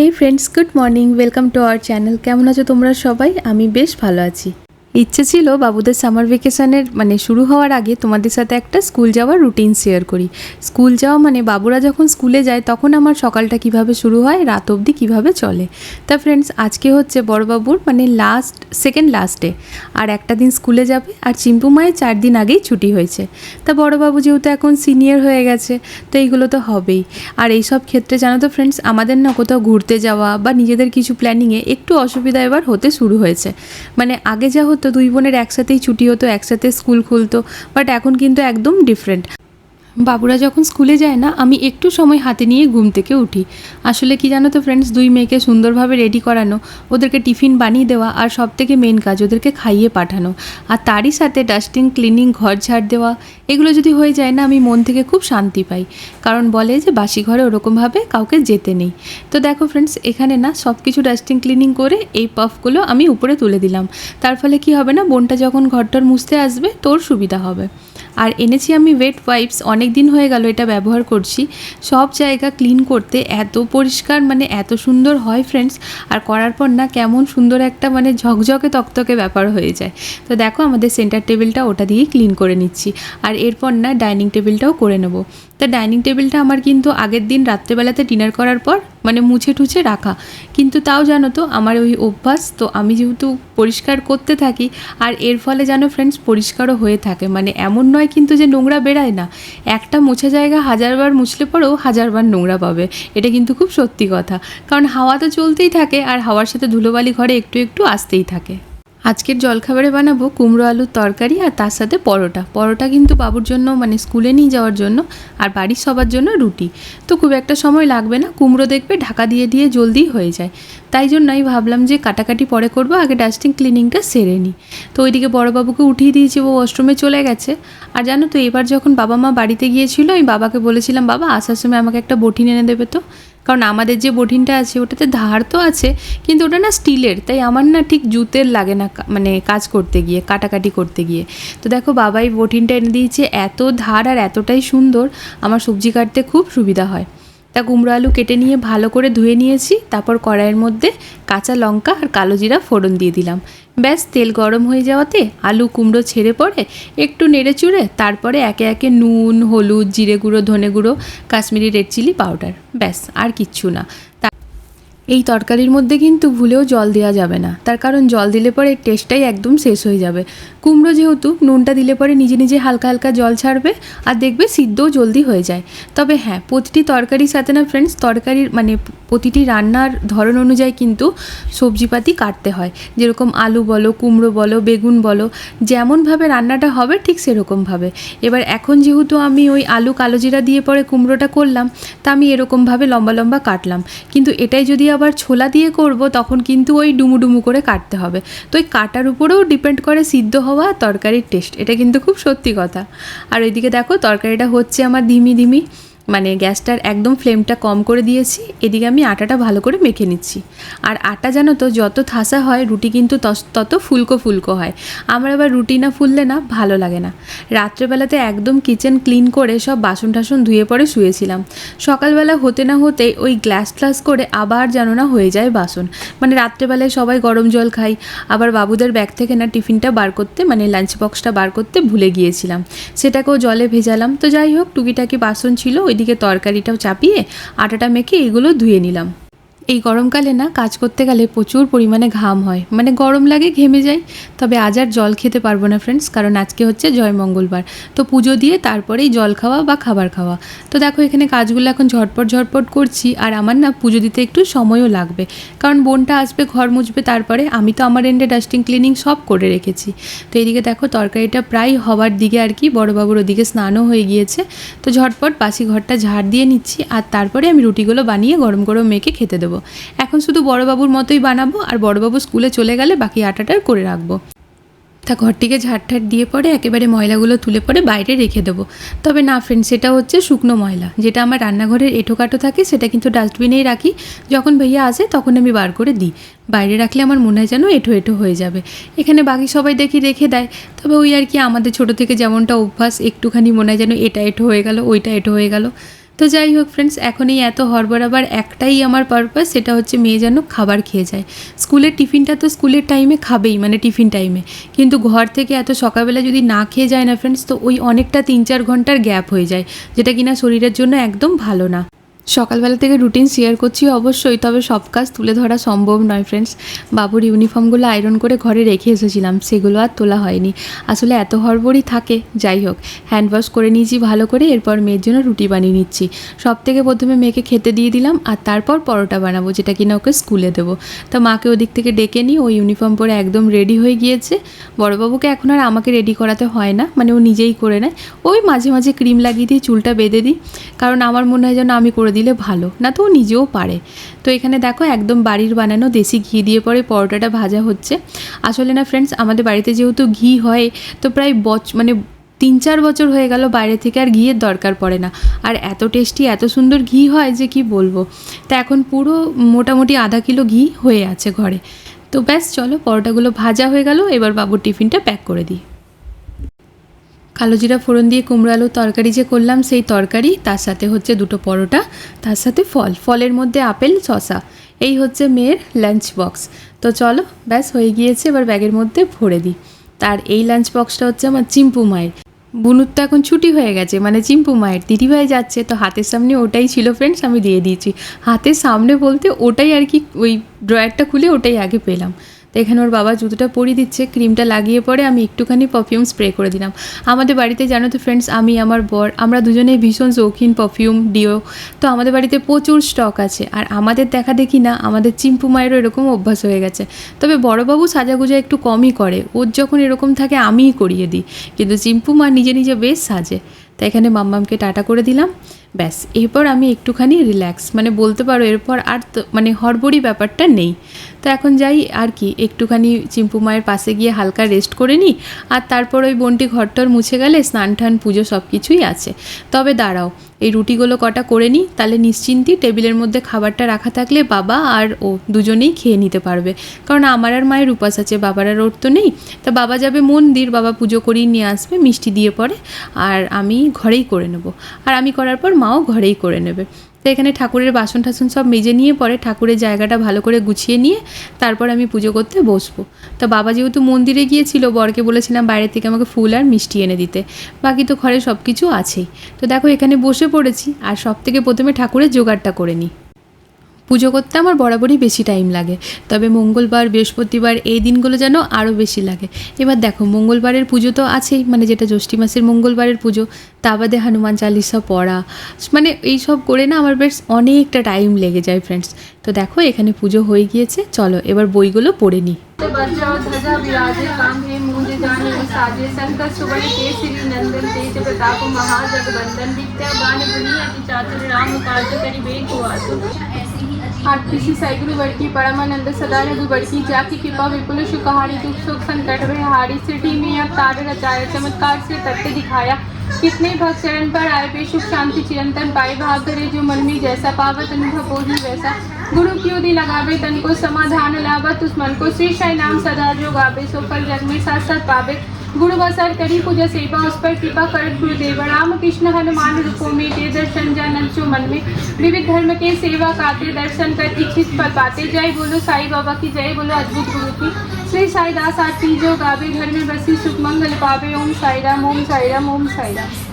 Hey friends good morning welcome to our channel কেমন আছো তোমরা সবাই? আমি বেশ ভালো আছি। ইচ্ছে ছিল বাবুদের সামার ভেকেশনের মানে শুরু হওয়ার আগে তোমাদের সাথে একটা স্কুল যাওয়ার রুটিন শেয়ার করি। স্কুল যাওয়া মানে বাবুরা যখন স্কুলে যায়, তখন আমার সকালটা কীভাবে শুরু হয়, রাত অবধি কীভাবে চলে। তা ফ্রেন্ডস আজকে হচ্ছে বড়বাবুর মানে লাস্ট সেকেন্ড লাস্ট আর একটা দিন স্কুলে যাবে, আর চিম্পু মায়ের চার দিন আগেই ছুটি হয়েছে। তা বড়বাবু যেহেতু এখন সিনিয়র হয়ে গেছে, তো এইগুলো তো হবেই। আর এই সব ক্ষেত্রে জানো তো ফ্রেন্ডস আমাদের না কোথাও ঘুরতে যাওয়া বা নিজেদের কিছু প্ল্যানিংয়ে একটু অসুবিধা এবার হতে শুরু হয়েছে। মানে আগে যা হতো দুই বোনের একসাথেই ছুটি হতো একসাথে স্কুল খুলতো বাট এখন কিন্তু একদম ডিফারেন্ট বাবুরা যখন স্কুলে যায় না, আমি একটু সময় হাতে নিয়ে ঘুম থেকে উঠি। আসলে কি জানো তো ফ্রেন্ডস দুই মেয়েকে সুন্দরভাবে রেডি করানো, ওদেরকে টিফিন বানিয়ে দেওয়া আর সব থেকে মেন কাজ ওদেরকে খাইয়ে পাঠানো। আর তারই সাথে ডাস্টিং ক্লিনিং ঘর ঝাড় দেওয়া, এগুলো যদি হয়ে যায় না, আমি মন থেকে খুব শান্তি পাই। কারণ বলে যে বাসি ঘরে ওরকমভাবে কাউকে যেতে নেই। তো দেখো ফ্রেন্ডস এখানে না সব কিছু ডাস্টিং ক্লিনিং করে এই পাফগুলো আমি উপরে তুলে দিলাম। তার ফলে কি হবে না, বোনটা যখন ঘরটর মুছতে আসবে, তোর সুবিধা হবে। আর এনেছি আমি ওয়েট ওয়াইপস অনেক দিন হয়ে গেল এটা ব্যবহার করছি। সব জায়গা ক্লিন করতে এত পরিষ্কার মানে এত সুন্দর হয় ফ্রেন্ডস আর করার পর না কেমন সুন্দর একটা মানে ঝকঝকে তকতকে ব্যাপার হয়ে যায়। তো দেখো আমাদের সেন্টার টেবিলটা ওটা দিয়েই ক্লিন করে নিচ্ছি। আর এরপর না ডাইনিং টেবিলটাও করে নেব। তা ডাইনিং টেবিলটা আমার কিন্তু আগের দিন রাত্রেবেলাতে ডিনার করার পর মানে মুছে টুছে রাখা। কিন্তু তাও জানো তো, আমার ওই অভ্যাস, তো আমি যেহেতু পরিষ্কার করতে থাকি, আর এর ফলে যেন ফ্রেন্ডস পরিষ্কারও হয়ে থাকে। মানে এমন নয় কিন্তু যে নোংরা বেড়ায় না। একটা মোছা জায়গা হাজারবার মুছলে পরেও হাজারবার নোংরা পাবে। এটা কিন্তু খুব সত্যি কথা। কারণ হাওয়া তো চলতেই থাকে, আর হাওয়ার সাথে ধুলোবালি ঘরে একটু একটু আসতেই থাকে। আজকের জলখাবারে বানাবো কুমড়ো আলুর তরকারি আর তার সাথে পরোটা। পরোটা কিন্তু বাবুর জন্য মানে স্কুলে নিয়ে যাওয়ার জন্য আর বাড়ির সবার জন্য রুটি। তো খুব একটা সময় লাগবে না, কুমড়ো দেখবে ঢাকা দিয়ে দিয়ে জলদি হয়ে যায়। তাই জন্য আমি ভাবলাম যে কাটাকাটি পরে করব, আগে ডাস্টিং ক্লিনিংটা সেরে নিই। তো ওইদিকে বড়োবাবুকে উঠিয়ে দিয়েছি, ও ওয়াশরুমে চলে গেছে। আর জানো তো, এবার যখন বাবা মা বাড়িতে গিয়েছিল, আমি বাবাকে বলেছিলাম, বাবা, আসার সময় আমাকে একটা বটি এনে দেবে তো। কারণ আমাদের যে বঠিনটা আছে, ওটাতে ধার তো আছে, কিন্তু ওটা না স্টিলের, তাই আমার না ঠিক জুতের লাগে না মানে কাজ করতে গিয়ে, কাটাকাটি করতে গিয়ে। তো দেখো বাবাই বঠিনটা এনে দিয়েছে, এত ধার আর এতটাই সুন্দর, আমার সবজি কাটতে খুব সুবিধা হয়। তা কুমড়ো আলু কেটে নিয়ে ভালো করে ধুয়ে নিয়েছি, তারপর কড়াইয়ের মধ্যে কাঁচা লঙ্কা আর কালো জিরা ফোড়ন দিয়ে দিলাম। ব্যাস, তেল গরম হয়ে যাওয়াতে আলু কুমড়ো ছেড়ে পড়ে, একটু নেড়ে চুড়ে তারপরে একে একে নুন, হলুদ, জিরে গুঁড়ো, ধনে গুঁড়ো, কাশ্মীরি রেড চিলি পাউডার, ব্যাস, আর কিচ্ছু না। এই তরকারির মধ্যে কিন্তু ভুলেও জল দেওয়া যাবে না। তার কারণ জল দিলে পরে টেস্টটাই একদম শেষ হয়ে যাবে। কুমড়ো যেহেতু, নুনটা দিলে পরে নিজে নিজে হালকা হালকা জল ছাড়বে আর দেখবে সিদ্ধও জলদি হয়ে যায়। তবে হ্যাঁ প্রতিটি তরকারির সাথে না ফ্রেন্ডস তরকারির মানে প্রতিটি রান্নার ধরন অনুযায়ী কিন্তু সবজিপাতি কাটতে হয়। যেরকম আলু বলো, কুমড়ো বলো, বেগুন বলো, যেমনভাবে রান্নাটা হবে ঠিক সেরকমভাবে। এবার এখন যেহেতু আমি ওই আলু কালো জিরা দিয়ে পরে কুমড়োটা করলাম, তা আমি এরকমভাবে লম্বা লম্বা কাটলাম। কিন্তু এটাই যদি আবার ছোলা দিয়ে করব, তখন কিন্তু ওই ডুমু ডুমু করে কাটতে হবে। তো ওই কাটার উপরেও ডিপেন্ড করে সিদ্ধ হওয়া তরকারির টেস্ট। এটা কিন্তু খুব সত্যি কথা। আর ওইদিকে দেখো, তরকারিটা হচ্ছে আমার ধিমি ধিমি। মানে গ্যাসটার একদম ফ্লেমটা কম করে দিয়েছি, এদিকে আমি আটাটা ভালো করে মেখে নিচ্ছি। আর আটা জানো তো, যত থাসা হয়, রুটি কিন্তু তত ফুলকো ফুলকো হয়। আমার আবার রুটি না ফুললে না ভালো লাগে না। রাত্রেবেলাতে একদম কিচেন ক্লিন করে সব বাসন টাসন ধুয়ে পরে শুয়েছিলাম। সকালবেলা হতে না হতে ওই গ্লাস ফ্লাস করে আবার যেন না হয়ে যায় বাসন। মানে রাত্রেবেলায় সবাই গরম জল খাই, আবার বাবুদের ব্যাগ থেকে না টিফিনটা বার করতে মানে লাঞ্চ বক্সটা বার করতে ভুলে গিয়েছিলাম। সেটাকেও জলে ভেজালাম। তো যাই হোক, টুকিটাকি বাসন ছিল ওইদিকে তরকারিটাও চাপিয়ে আটাটা মেখে এগুলো ধুয়ে নিলাম। এই গরমকালে না কাজ করতে গেলে প্রচুর পরিমাণে ঘাম হয়। মানে গরম লাগে, ঘেমে যাই তবে আজ আর জল খেতে পারব না ফ্রেন্ডস কারণ আজকে হচ্ছে জয় মঙ্গলবার। তো পুজো দিয়ে তারপরেই জল খাওয়া বা খাবার খাওয়া। তো দেখো এখানে কাজগুলো এখন ঝটপট ঝটপট করছি। আর আমার না পুজো দিতে একটু সময়ও লাগবে। কারণ বোনটা আসবে, ঘর মুছবে, তারপরে আমি তো আমার এন্ডে ডাস্টিং ক্লিনিং সব করে রেখেছি। তো এদিকে দেখো তরকারিটা প্রায় হওয়ার দিকে আর কি, বড়োবাবুর ওদিকে স্নানও হয়ে গিয়েছে। তো ঝটপট বাসি ঘরটা ঝাড় দিয়ে নিচ্ছি। আর তারপরে আমি রুটিগুলো বানিয়ে গরম গরম মেখে খেতে দেবো। এখন শুধু বড়োবাবুর মতোই বানাবো আর বড়োবাবু স্কুলে চলে গেলে বাকি আটাটা করে রাখব। তা ঘরটিকে ঝাড়ঠাট দিয়ে পরে একেবারে ময়লাগুলো তুলে পরে বাইরে রেখে দেবো। তবে না ফ্রেন্ড সেটা হচ্ছে শুকনো ময়লা। যেটা আমার রান্নাঘরের এঁঠোকাটো থাকে, সেটা কিন্তু ডাস্টবিনেই রাখি। যখন ভাইয়া আসে, তখন আমি বার করে দিই। বাইরে রাখলে আমার মনে হয় যেন এঁঠো এঁঠো হয়ে যাবে। এখানে বাকি সবাই দেখি রেখে দেয়। তবে ওই আর কি, আমাদের ছোট থেকে যেমনটা অভ্যাস, একটুখানি মনে হয় যেন এটা এঁঠো হয়ে গেল, ওইটা এঁঠো হয়ে গেল। তো যাই হোক ফ্রেন্ডস এখন এই এত হরবরাবার একটাই আমার পারপাস সেটা হচ্ছে মেয়ে যেন খাবার খেয়ে যায়। স্কুলের টিফিনটা তো স্কুলের টাইমে খাবেই মানে টিফিন টাইমে কিন্তু ঘর থেকে এত সকালবেলা যদি না খেয়ে যায় না ফ্রেন্ডস তো ওই অনেকটা তিন চার ঘণ্টার গ্যাপ হয়ে যায়, যেটা কিনা শরীরের জন্য একদম ভালো না। সকালবেলা থেকে রুটিন শেয়ার করছি অবশ্যই, তবে সব কাজ তুলে ধরা সম্ভব নয় ফ্রেন্ডস বাবুর ইউনিফর্মগুলো আয়রন করে ঘরে রেখে এসেছিলাম, সেগুলো আর তোলা হয়নি। আসলে এত হড়বড়ি থাকে, যাই হোক হ্যান্ড ওয়াশ করে নিয়েছি ভালো করে, এরপর মেয়ের জন্য রুটি বানিয়ে নিচ্ছি। সব থেকে প্রথমে মেয়েকে খেতে দিয়ে দিলাম, আর তারপর পরোটা বানাবো, যেটা কিনা ওকে স্কুলে দেবো। তা মাকে ওদিক থেকে ডেকে নিই ও ইউনিফর্ম পরে একদম রেডি হয়ে গিয়েছে। বড়বাবুকে এখন আর আমাকে রেডি করাতে হয় না মানে ও নিজেই করে নেয়। ওই মাঝে মাঝে ক্রিম লাগিয়ে দিই চুলটা বেঁধে দিই, কারণ আমার মনে হয় যেন আমি করে দিলে ভালো, না তো ও নিজেও পারে। তো এখানে দেখো একদম বাড়ির বানানো দেশি ঘি দিয়ে পরে পরোটাটা ভাজা হচ্ছে। আসলে না ফ্রেন্ডস আমাদের বাড়িতে যেহেতু ঘি হয়, তো প্রায় বচ মানে তিন চার বছর হয়ে গেল বাইরে থেকে আর ঘিয়ের দরকার পড়ে না। আর এত টেস্টি এত সুন্দর ঘি হয় যে কি বলব? তা এখন পুরো মোটামুটি আধা কিলো ঘি হয়ে আছে ঘরে। তো ব্যাস চলো পরোটাগুলো ভাজা হয়ে গেল, এবার বাবুর টিফিনটা প্যাক করে দিই। কালো জিরা ফোড়ন দিয়ে কুমড়ো আলুর তরকারি যে করলাম, সেই তরকারি, তার সাথে হচ্ছে দুটো পরোটা, তার সাথে ফল। ফলের মধ্যে আপেল শশা এই হচ্ছে মেয়ের লাঞ্চ বক্স তো চলো, ব্যাস, হয়ে গিয়েছে, এবার ব্যাগের মধ্যে ভরে দিই। তার এই লাঞ্চ বক্সটা হচ্ছে আমার চিম্পু মায়ের। বুনুর তো এখন ছুটি হয়ে গেছে মানে চিম্পু মায়ের। দিদিভাই যাচ্ছে, তো হাতের সামনে ওটাই ছিল ফ্রেন্ডস আমি দিয়ে দিয়েছি। হাতের সামনে বলতে ওটাই আর কি, ওই ড্রয়ারটা খুলে ওটাই আগে পেলাম। তো এখানে ওর বাবা জুতোটা পরিয়ে দিচ্ছে, ক্রিমটা লাগিয়ে পরে আমি একটুখানি পারফিউম স্প্রে করে দিলাম। আমাদের বাড়িতে জানো তো ফ্রেন্ডস আমি, আমার বর, আমরা দুজনেই ভীষণ শৌখিন পারফিউম ডিও তো আমাদের বাড়িতে প্রচুর স্টক আছে, আর আমাদের দেখা দেখি না, আমাদের চিম্পু মায়েরও এরকম অভ্যাস হয়ে গেছে। তবে বড়বাবু সাজাগুজা একটু কমই করে, ওর যখন এরকম থাকে আমিই করিয়ে দিই। কিন্তু চিম্পু মা নিজে নিজে বেশ সাজে। তাই এখানে মাম্মামকে টাটা করে দিলাম। ব্যাস, এরপর আমি একটুখানি রিল্যাক্স মানে বলতে পারো এরপর আর তো মানে হড়বড়ি ব্যাপারটা নেই। তো এখন যাই, আর কি, একটুখানি চিম্পু মায়ের পাশে গিয়ে হালকা রেস্ট করে নিই, আর তারপর ওই বোনটি ঘরটর মুছে গেলে স্নান টান পুজো সব কিছুই আছে। তবে দাঁড়াও, এই রুটিগুলো কটা করে নিই, তাহলে নিশ্চিন্তি টেবিলের মধ্যে খাবারটা রাখা থাকলে বাবা আর ও দুজনেই খেয়ে নিতে পারবে। কারণ আমার আর মায়ের উপাস আছে, বাবার আর ওর তো নেই। তা বাবা যাবে মন্দির, বাবা পুজো করেই নিয়ে আসবে, মিষ্টি দিয়ে পরে, আর আমি ঘরেই করে নেব। আর আমি করার পর মাও ঘরেই করে নেবে। তো এখানে ঠাকুরের বাসন টাসন সব মেজে নিয়ে পরে ঠাকুরের জায়গাটা ভালো করে গুছিয়ে নিয়ে তারপর আমি পুজো করতে বসবো। তো বাবা যেহেতু মন্দিরে গিয়েছিল, বরকে বলেছিলাম বাইরে থেকে আমাকে ফুল আর মিষ্টি এনে দিতে। বাকি তো ঘরে সব কিছু আছেই। তো দেখো এখানে বসে পড়েছি আর সব থেকে প্রথমে ঠাকুরের জোগাড়টা করে নিই। পুজো করতে আমার বরাবরই বেশি টাইম লাগে তবে মঙ্গলবার বৃহস্পতিবার এই দিনগুলো যেন আরও বেশি লাগে এবার দেখো মঙ্গলবারের পুজো তো আছেই মানে যেটা জ্যৈষ্ঠী মাসের মঙ্গলবারের পুজো তা বাদে হনুমান চালিসা পড়া মানে এই সব করে না আমার বেশ অনেকটা টাইম লেগে যায় ফ্রেন্ডস তো দেখো এখানে পুজো হয়ে গিয়েছে চলো এবার বইগুলো পড়ে নিই बजाओ ध्वजा विराजे कांधे मूंज जाने साजे शंकर सुवन केसरी नंदन तेज प्रताप महाजगवंदन विद्यावान गुणी अति चातुर राम काज करि बेग आतुर आठ किसी सैगुरु बड़की परमानंद सदा रघु बड़की जाकी कृपा विपुल सुखहारी दुख सुख संकट भय हारी सिटी में अब तार रचाया चमत्कार से तथ्य दिखाया। कितने भक्त चरण पर आए पे सुख शांति चिरंतन पाए, भाग करे जो मन में जैसा पावत, अनुभव ही वैसा। गुरु की उदी लगावे, तन को समाधान लावत, उस मन को श्री शाही नाम सदा जो गावे, सो फल जग में साथ साथ पावे। गुरु बसर करी पूजा सेवा उस पर कृपा कर गुरुदेव। राम कृष्ण हनुमान रूपों में दे दर्शन, जानन जो मन में। विविध धर्म के सेवा काते दर्शन कर इच्छित पर पाते जय बोलो साई बाबा की, जय बोलो अद्भुत गुरु की। श्री साई दास आरती जो गावे, घर में बसी सुख मंगल पावे। ओम साई राम, ओम साई राम, ओम साई राम।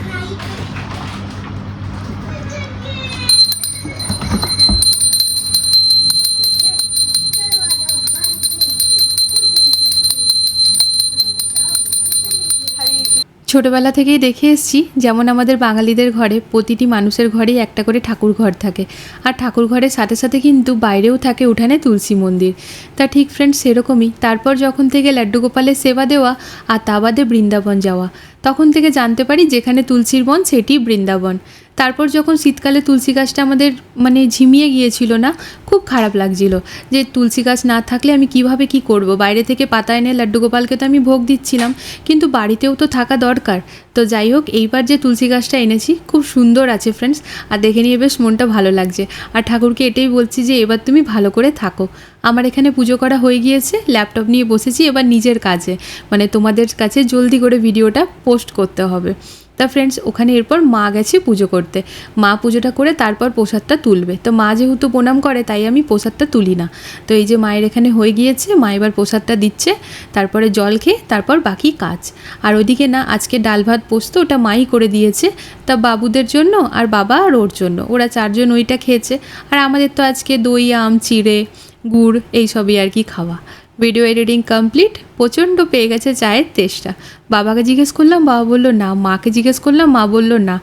ছোটবেলা থেকেই দেখে এসছি যেমন আমাদের বাঙালিদের ঘরে প্রতিটি মানুষের ঘরেই একটা করে ঠাকুর ঘর থাকে। আর ঠাকুর ঘরের সাথে সাথে কিন্তু বাইরেও থাকে উঠানে তুলসী মন্দির। তা ঠিক ফ্রেন্ড সেরকমই। তারপর যখন থেকে লাড্ডু গোপালের সেবা দেওয়া আর তা বাদে বৃন্দাবন যাওয়া, তখন থেকে জানতে পারি যেখানে তুলসীর বন সেটি বৃন্দাবন। তারপর যখন শীতকালে তুলসী গাছটা আমাদের মানে ঝিমিয়ে গিয়েছিল না, খুব খারাপ লাগছিল যে তুলসী গাছ না থাকলে আমি কীভাবে কি করব? বাইরে থেকে পাতা এনে লাড্ডু গোপালকে তো আমি ভোগ দিচ্ছিলাম, কিন্তু বাড়িতেও তো থাকা দরকার। তো যাই হোক, এইবার যে তুলসী গাছটা এনেছি, খুব সুন্দর আছে ফ্রেন্ডস আর দেখে নিয়ে বেশ মনটা ভালো লাগছে। আর ঠাকুরকে এটাই বলছি যে এবার তুমি ভালো করে থাকো। আমার এখানে পুজো করা হয়ে গিয়েছে ল্যাপটপ নিয়ে বসেছি, এবার নিজের কাজে মানে তোমাদের কাছে জলদি করে ভিডিওটা পোস্ট করতে হবে। তা ফ্রেন্ডস ওখানে এরপর মা গেছে পুজো করতে। মা পুজোটা করে তারপর প্রসাদটা তুলবে। তো মা যেহেতু প্রণাম করে, তাই আমি প্রসাদটা তুলি না। তো এই যে মায়ের এখানে হয়ে গিয়েছে, মা এবার প্রসাদটা দিচ্ছে, তারপরে জল খেয়ে তারপর বাকি কাজ। আর ওদিকে না, আজকে ডাল ভাত পোস্ত ওটা মাই করে দিয়েছে, তা বাবুদের জন্য আর বাবা আর ওর জন্য। ওরা চারজন ওইটা খেয়েছে। আর আমাদের তো আজকে দই, আম, চিড়ে, গুড় এইসবই আর কি খাওয়া। ভিডিও এডিটিং কমপ্লিট প্রচণ্ড পেয়ে গেছে চায়ের তেষ্টা। বাবাকে জিজ্ঞেস করলাম, বাবা বলল, না, মাকে জিজ্ঞেস করলাম, মা বলল, না।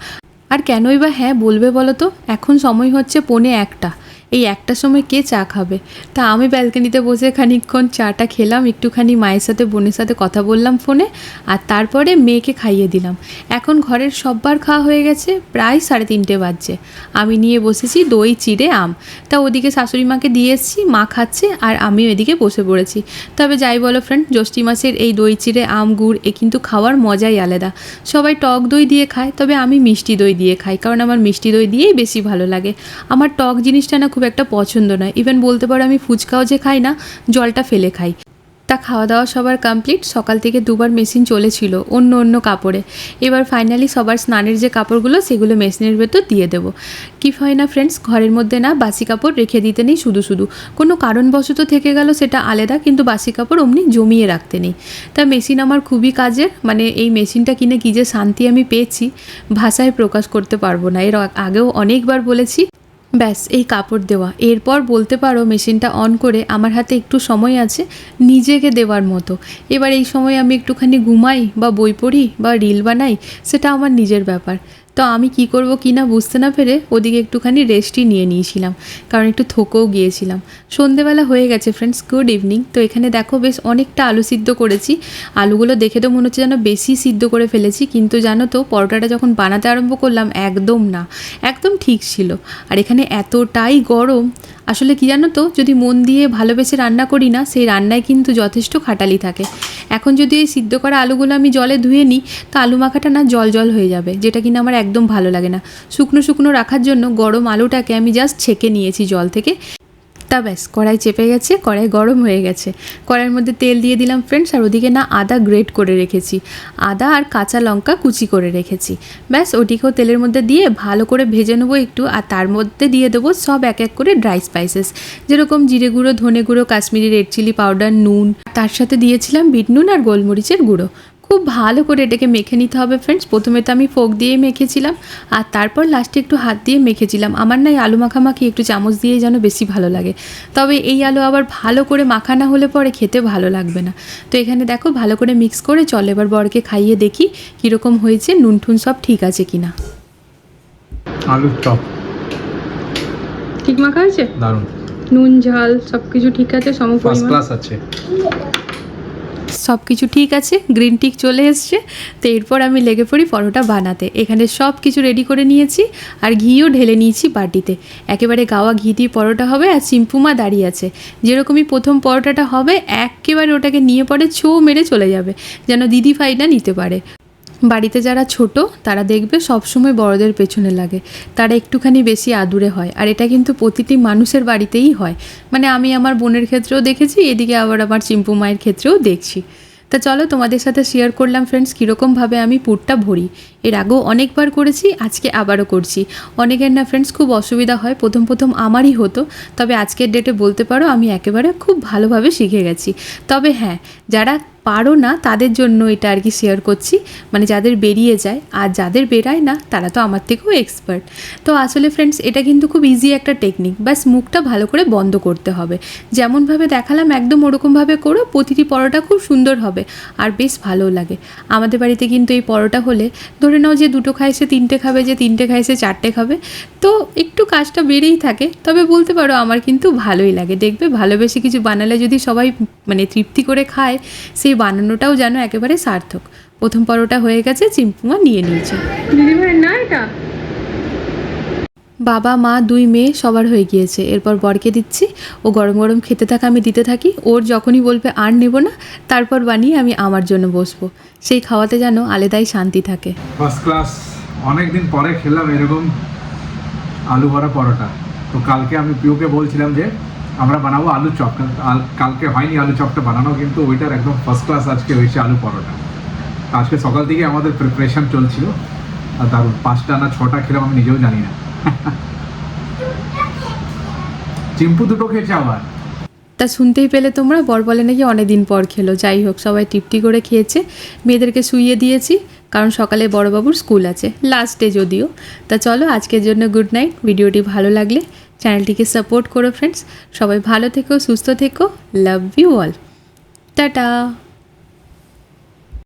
আর কেনই বা হ্যাঁ বলবে বলো তো? এখন সময় হচ্ছে পৌনে একটা। এই একটা সময় কে চা খাবে? তা আমি ব্যালকনিতে বসে খানিকক্ষণ চাটা খেলাম, একটুখানি মায়ের সাথে, বোনের সাথে কথা বললাম ফোনে, আর তারপরে মেয়েকে খাইয়ে দিলাম। এখন ঘরের সববার খাওয়া হয়ে গেছে, প্রায় সাড়ে তিনটে বাজছে। আমি নিয়ে বসেছি দই, চিড়ে, আম। তা ওদিকে শাশুড়ি মাকে দিয়ে এসেছি, মা খাচ্ছে, আর আমি ওইদিকে বসে পড়েছি। তবে যাই বলো ফ্রেন্ড জ্যৈষ্ঠী মাসের এই দই, চিড়ে, আম, গুড়, এ কিন্তু খাওয়ার মজাই আলাদা। সবাই টক দই দিয়ে খায়, তবে আমি মিষ্টি দই দিয়ে খাই, কারণ আমার মিষ্টি দই দিয়েই বেশি ভালো লাগে। আমার টক জিনিসটা না খুব একটা পছন্দ নয়। ইভেন বলতে পারো আমি ফুচকাও যে খাই না, জলটা ফেলে খাই। তা খাওয়া দাওয়া সবার কমপ্লিট সকাল থেকে দুবার মেশিন চলেছিল অন্য অন্য কাপড়ে। এবার ফাইনালি সবার স্নানের যে কাপড়গুলো, সেগুলো মেশিনের ভেতর দিয়ে দেবো। কি হয় না ফ্রেন্ডস ঘরের মধ্যে না বাসি কাপড় রেখে দিতে নেই শুধু শুধু। কোনো কারণবশত থেকে গেল সেটা আলাদা, কিন্তু বাসি কাপড় অমনি জমিয়ে রাখতে নেই। তা মেশিন আমার খুবই কাজের মানে এই মেশিনটা কিনে কী যে শান্তি আমি পেয়েছি, ভাষায় প্রকাশ করতে পারব না। এর আগেও অনেকবার বলেছি ব্যাস, এই কাপড় দেওয়া। এরপর বলতে পারো, মেশিনটা অন করে আমার হাতে একটু সময় আছে, নিজেকে দেওয়ার মতো। এবার এই সময় আমি একটুখানি ঘুমাই বা বই পড়ি বা রিল বানাই, সেটা আমার নিজের ব্যাপার। তো আমি কি করব কি না বুঝতে না পেরে ওদিকে একটুখানি রেস্টই নিয়ে নিয়েছিলাম। কারণ একটু থোকেও গিয়েছিলাম। সন্ধেবেলা হয়ে গেছে ফ্রেন্ডস গুড ইভিনিং তো এখানে দেখো বেশ অনেকটা আলু সিদ্ধ করেছি। আলুগুলো দেখে তো মনে হচ্ছে যেন বেশি সিদ্ধ করে ফেলেছি। কিন্তু জানো তো, পরোটাটা যখন বানাতে আরম্ভ করলাম, একদম না। একদম ঠিক ছিল। আর এখানে এতটাই গরম। আসলে কি জানো তো, যদি মন দিয়ে ভালোবেসে রান্না করি না, সেই রান্নায় কিন্তু যথেষ্ট খাটালি থাকে। এখন যদি এই সিদ্ধ করা আলুগুলো আমি জলে ধুয়ে নিই, তো আলু মাখাটা না জল জল হয়ে যাবে, যেটা কিনা আমার একদম ভালো লাগে না। শুকনো শুকনো রাখার জন্য গরম আলুটাকে আমি জাস্ট ছেঁকে নিয়েছি জল থেকে। তা ব্যাস, কড়াই চেপে গেছে, কড়াই গরম হয়ে গেছে। কড়াইয়ের মধ্যে তেল দিয়ে দিলাম ফ্রেন্ডস আর ওদিকে না আদা গ্রেট করে রেখেছি। আদা আর কাঁচা লঙ্কা কুচি করে রেখেছি। ব্যাস, ওটিকেও তেলের মধ্যে দিয়ে ভালো করে ভেজে নেব একটু, আর তার মধ্যে দিয়ে দেবো সব এক এক করে ড্রাই স্পাইসেস যেরকম জিরে গুঁড়ো, ধনে গুঁড়ো, কাশ্মীরি রেড চিলি পাউডার নুন। তার সাথে দিয়েছিলাম বিট নুন আর গোলমরিচের গুঁড়ো। খুব ভালো করে এটাকে মেখে নিতে হবে ফ্রেন্ডস প্রথমে তো আমি ফোক দিয়েই মেখেছিলাম আর তারপর লাস্টে একটু হাত দিয়ে মেখেছিলাম। আমার না এই আলু মাখামাখি একটু চামচ দিয়ে যেন বেশি ভালো লাগে। তবে এই আলু আবার ভালো করে মাখা না হলে পরে খেতে ভালো লাগবে না। তো এখানে দেখো ভালো করে মিক্স করে চল এবার বরকে খাইয়ে দেখি কীরকম হয়েছে নুন টুন সব ঠিক আছে কিনা। আলুর চপ। ঠিক মাখা হয়েছে? দারুণ। নুন ঝাল সব কিছু ঠিক আছে সম ফার্স্ট ক্লাস আছে। সব কিছু ঠিক আছে গ্রিন টিক চলে এসছে। তো এরপর আমি লেগে পড়ি পরোটা বানাতে। এখানে সব কিছু রেডি করে নিয়েছি আর ঘিও ঢেলে নিয়েছি বাটিতে। একেবারে গাওয়া ঘি দিয়ে পরোটা হবে আর চিম্পুমা দাঁড়িয়ে আছে। যেরকমই প্রথম পরোটাটা হবে, একেবারে ওটাকে নিয়ে পরে ছো মেরে চলে যাবে, যেন দিদি ভাইটা নিতে পারে। বাড়িতে যারা ছোট, তারা দেখবে সবসময় বড়দের পেছনে লাগে। তারা একটুখানি বেশি আদুরে হয়। আর এটা কিন্তু প্রতিটি মানুষের বাড়িতেই হয়। মানে আমি আমার বোনের ক্ষেত্রেও দেখেছি, এদিকে আবার আমার চিম্পু মায়ের ক্ষেত্রেও দেখছি। তা চলো তোমাদের সাথে শেয়ার করলাম ফ্রেন্ডস কীরকমভাবে আমি পুরটা ভরি। এর আগেও অনেকবার করেছি, আজকে আবারও করছি। অনেকের না ফ্রেন্ডস খুব অসুবিধা হয়, প্রথম প্রথম আমারই হতো। তবে আজকের ডেটে বলতে পারো, আমি একেবারে খুব ভালোভাবে শিখে গেছি। তবে হ্যাঁ যারা পারো না, তাদের জন্য এটা আর কি শেয়ার করছি। মানে যাদের বেরিয়ে যায়, আর যাদের বেরায় না, তারা তো আমার থেকেও এক্সপার্ট তো আসলে ফ্রেন্ডস এটা কিন্তু খুব ইজি একটা টেকনিক ব্যাস, মুখটা ভালো করে বন্ধ করতে হবে। যেমনভাবে দেখালাম, একদম ওরকমভাবে করো, প্রতিটি পরোটা খুব সুন্দর হবে, আর বেশ ভালো লাগে। আমাদের বাড়িতে কিন্তু এই পরোটা হলে, ধরে নাও যে দুটো খায় সে তিনটে খাবে, যে তিনটে খায় সে চারটে খাবে, তো একটু কাজটা বেড়েই থাকে। তবে বলতে পারো, আমার কিন্তু ভালোই লাগে। দেখবে ভালোবেসে কিছু বানালে যদি সবাই মানে তৃপ্তি করে খায় সেই বানানোটাও যেন একেবারে সার্থক। প্রথম পরোটা হয়ে গেছে চিম্পুমা নিয়ে নিয়েছে। না এটা? বাবা মা দুই মেয়ে সবার হয়ে গিয়েছে। এরপর বরকে দিচ্ছি। ও গরম গরম খেতে থাকা আমি দিতে থাকি। ওর যখনই বলবে আর নেব না তারপর বানিয়ে আমি আমার জন্য বসবো। সেই খাওয়াতে যেন আলাদাই শান্তি থাকে। ফার্স্ট ক্লাস অনেক দিন পরে খেলাম এরকম আলু ভরা পরোটা। তো কালকে আমি পিউকে বলছিলাম যে আমরা বানাবো আলু চপ। কাল- কাল- কালকে হয়নি আলু চপটা বানানো, কিন্তু ওইটার একদম ফার্স্ট ক্লাস আজকে হয়েছে আলু পরোটা। আজকে সকাল থেকে আমাদের প্রিপারেশন চলছিল। আর দারুণ। পাঁচটা না ছটা খেলাম আমি নিজেও জানি না। চিম্পু দুটো খেয়েছে আবার। তা শুনতেই পেলে তোমরা, বর বলে নাকি অনেক দিন পর খেলো। যাই হোক, সবাই টিপটি করে খেয়েছে। মেয়েদেরকে শুইয়ে দিয়েছি, কারণ সকালে বড়বাবুর স্কুল আছে লাস্ট যদিও। তা চলো, আজকের জন্য গুড নাইট ভিডিওটি ভালো লাগলে চ্যানেলটিকে সাপোর্ট করো ফ্রেন্ডস সবাই ভালো থেকো সুস্থ থেকো। Love you all tata.